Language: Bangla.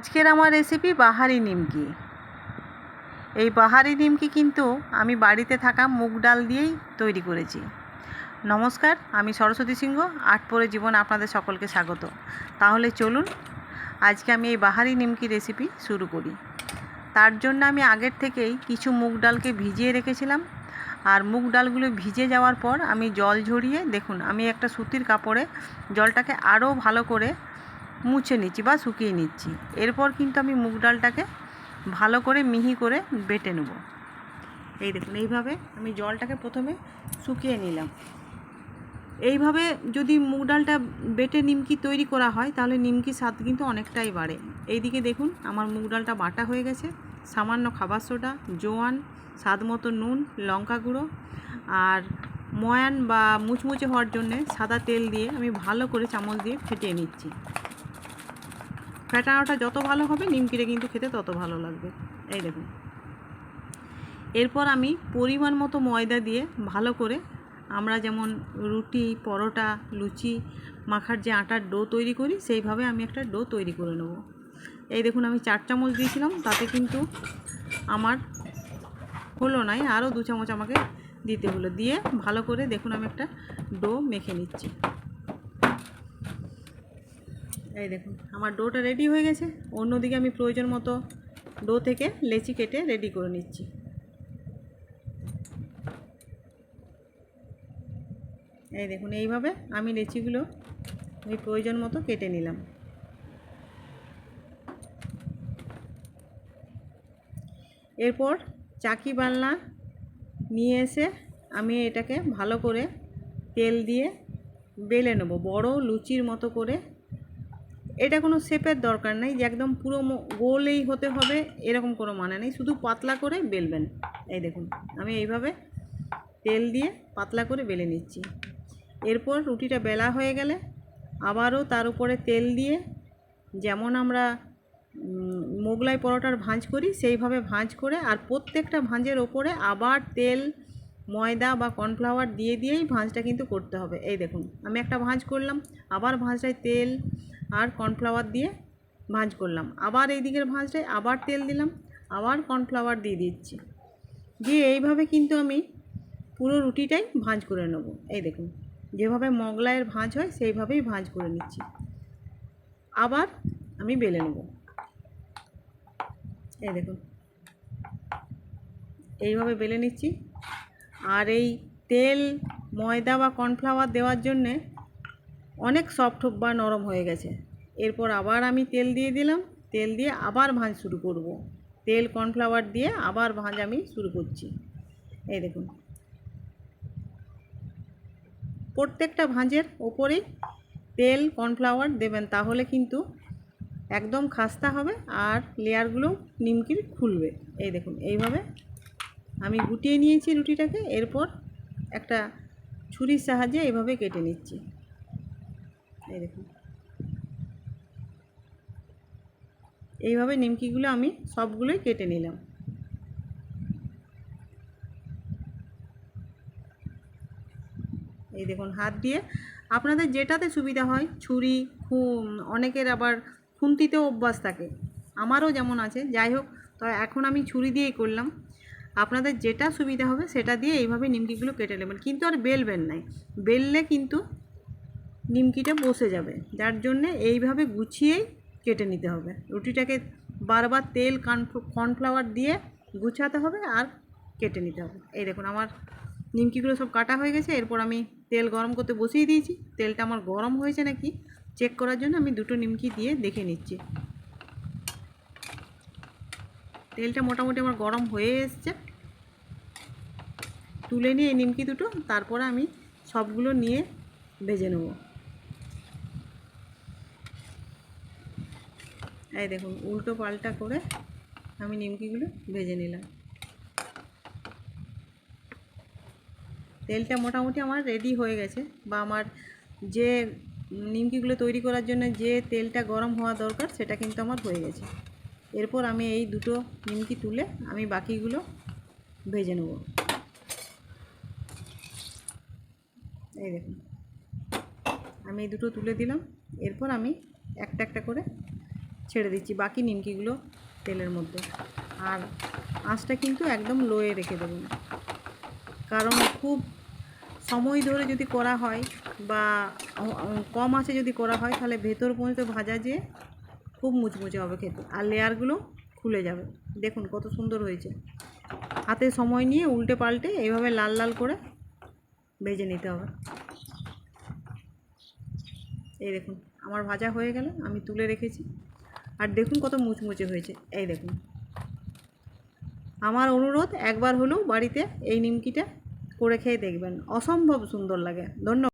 আজকের আমার রেসিপি বাহারি নিমকি। এই বাহারি নিমকি কিন্তু আমি বাড়িতে থাকা মুগ ডাল দিয়েই তৈরি করেছি। নমস্কার, আমি সরস্বতী সিংহ, আট পরে জীবন আপনাদের সকলকে স্বাগত। তাহলে চলুন, আজকে আমি এই বাহারি নিমকি রেসিপি শুরু করি। তার জন্য আমি আগের থেকেই কিছু মুগ ডালকে ভিজিয়ে রেখেছিলাম। আর মুগ ডালগুলো ভিজে যাওয়ার পর আমি জল ঝরিয়ে, দেখুন, আমি একটা সুতির কাপড়ে জলটাকে আরও ভালো করে মুছে নিচ্ছি বা শুকিয়ে নিচ্ছি। এরপর কিন্তু আমি মুগ ডালটাকে ভালো করে মিহি করে বেটে নেব। এই দেখুন, এইভাবে আমি জলটাকে প্রথমে শুকিয়ে নিলাম। এইভাবে যদি মুগ ডালটা বেটে নিমকি তৈরি করা হয়, তাহলে নিমকি স্বাদ কিন্তু অনেকটাই বাড়ে। এইদিকে দেখুন, আমার মুগ ডালটা বাটা হয়ে গেছে। সামান্য খাবার সোডা, জোয়ান, স্বাদ মতো নুন, লঙ্কা গুঁড়ো আর ময়ান বা মুচমুচে হওয়ার জন্যে সাদা তেল দিয়ে আমি ভালো করে চামচ দিয়ে ফেটিয়ে নিচ্ছি। ফেটানোটা যত ভালো হবে, নিমকিটা কিন্তু খেতে তত ভালো লাগবে। এই দেখুন। এরপর আমি পরিমাণ মতো ময়দা দিয়ে ভালো করে আমরা যেমন রুটি, পরোটা, লুচি, মাখার যে আটার ডো তৈরি করি, সেইভাবে আমি একটা ডো তৈরি করে নেব। এই দেখুন, আমি চার চামচ দিয়েছিলাম, তাতে কিন্তু আমার হলো নাই আরও দু চামচ আমাকে দিতে হলো। দিয়ে ভালো করে দেখুন, আমি একটা ডো মেখে নিচ্ছি। এই দেখুন, আমার ডোটা রেডি হয়ে গেছে। অন্যদিকে আমি প্রয়োজন মতো ডো থেকে লেচি কেটে রেডি করে নিচ্ছি। এই দেখুন, এইভাবে আমি লেচিগুলো আমি প্রয়োজন মতো কেটে নিলাম। এরপর চাকি বালনা নিয়ে এসে আমি এটাকে ভালো করে তেল দিয়ে বেলে নেব, বড় লুচির মতো করে এটা কোনো শেপের দরকার নেই যে একদম পুরো গোলেই হতে হবে, এরকম কোনো মানে নেই। শুধু পাতলা করে বেলবেন। এই দেখুন, আমি এইভাবে তেল দিয়ে পাতলা করে বেলে নিচ্ছি। এরপর রুটিটা বেলা হয়ে গেলে আবারও তার উপরে তেল দিয়ে যেমন আমরা মোগলাই পরোটার ভাঁজ করি, সেইভাবে ভাঁজ করে আর প্রত্যেকটা ভাঁজের ওপরে আবার তেল, ময়দা বা কর্নফ্লাওয়ার দিয়ে দিয়েই ভাঁজটা কিন্তু করতে হবে। এই দেখুন, আমি একটা ভাঁজ করলাম, আবার ভাঁজটায় তেল আর কর্নফ্লাওয়ার দিয়ে ভাঁজ করলাম। আবার এই দিকের ভাঁজটায় আবার তেল দিলাম, আবার কর্নফ্লাওয়ার দিয়ে দিচ্ছি। দিয়ে এইভাবে কিন্তু আমি পুরো রুটিটাই ভাঁজ করে নেব। এই দেখুন, যেভাবে মগলাইয়ের ভাঁজ হয় সেইভাবেই ভাঁজ করে নিচ্ছি। আবার আমি বেলে নেব। এই দেখুন, এইভাবে বেলে নিচ্ছি। আর এই তেল, ময়দা বা কর্নফ্লাওয়ার দেওয়ার জন্যে অনেক সফট বা নরম হয়ে গেছে। এরপর আবার আমি তেল দিয়ে দিলাম। তেল দিয়ে আবার ভাঁজ শুরু করব। তেল কর্নফ্লাওয়ার দিয়ে আবার ভাঁজ আমি শুরু করছি। এই দেখুন। প্রত্যেকটা ভাঁজের ওপরেই তেল কর্নফ্লাওয়ার দেবেন, তাহলে কিন্তু একদম খাস্তা হবে আর লেয়ারগুলো নিমকির খুলবে। এই দেখুন, এইভাবে আমি গুটিয়ে নিয়েছি রুটিটাকে। এরপর একটা ছুরির সাহায্যে এইভাবে কেটে নিচ্ছি। এই দেখুন। এইভাবে নিমকিগুলো আমি সবগুলোই কেটে নিলাম। এই দেখুন, হাত দিয়ে। আপনাদের যেটাতে সুবিধা হয়, ছুরি অনেকের আবার খুন্তিতেও অভ্যাস থাকে। আমারও যেমন আছে, যাই হোক, তো এখন আমি ছুরি দিয়েই করলাম। আপনাদের যেটা সুবিধা হবে, সেটা দিয়ে এইভাবে নিমকিগুলো কেটে নেবেন। কিন্তু আর বেলবেন নাই। বেললে কিন্তু নিমকিটা বসে যাবে। যার জন্যে এইভাবে গুছিয়েই কেটে নিতে হবে। রুটিটাকে বারবার তেল কর্নফ্লাওয়ার দিয়ে গুছাতে হবে আর কেটে নিতে হবে। এই দেখুন, আমার নিমকিগুলো সব কাটা হয়ে গেছে। এরপর আমি তেল গরম করতে বসিয়ে দিয়েছি। তেলটা আমার গরম হয়েছে নাকি চেক করার জন্য আমি দুটো নিমকি দিয়ে দেখে নিচ্ছি। তেলটা মোটামুটি আমার গরম হয়ে এসছে। তুলে নিয়ে এই নিমকি দুটো, তারপরে আমি সবগুলো নিয়ে ভেজে নেব। এই দেখুন, উল্টো পাল্টা করে আমি নিমকিগুলো ভেজে নিলাম। তেলটা মোটামুটি আমার রেডি হয়ে গেছে বা আমার যে নিমকিগুলো তৈরি করার জন্য যে তেলটা গরম হওয়া দরকার সেটা কিন্তু আমার হয়ে গেছে। এরপর আমি এই দুটো নিমকি তুলে আমি বাকিগুলো ভেজে নেব। এই দেখুন, আমি এই দুটো তুলে দিলাম। এরপর আমি একটা একটা করে ছেড়ে দিচ্ছি, বাকি নিমকিগুলো তেলের মধ্যে। আর আঁচটা কিন্তু একদম লোয়ে রেখে দেবেন কারণ খুব সময় ধরে যদি করা হয় বা কম আছে যদি করা হয়, তাহলে ভেতর পর্যন্ত ভাজা যে খুব মুচমুচে হবে খেতে। আর লেয়ারগুলো খুলে যাবে। দেখুন কত সুন্দর হয়েছে। হাতে সময় নিয়ে উল্টে পাল্টে এইভাবে লাল লাল করে ভেজে নিতে হবে। এই দেখুন, আমার ভাজা হয়ে গেল আমি তুলে রেখেছি। আর দেখুন কত মুচমুচে হয়েছে। এই দেখুন। আমার অনুরোধ, একবার হলেও বাড়িতে এই নিমকিটা করে খেয়ে দেখবেন। অসম্ভব সুন্দর লাগে। ধন্যবাদ।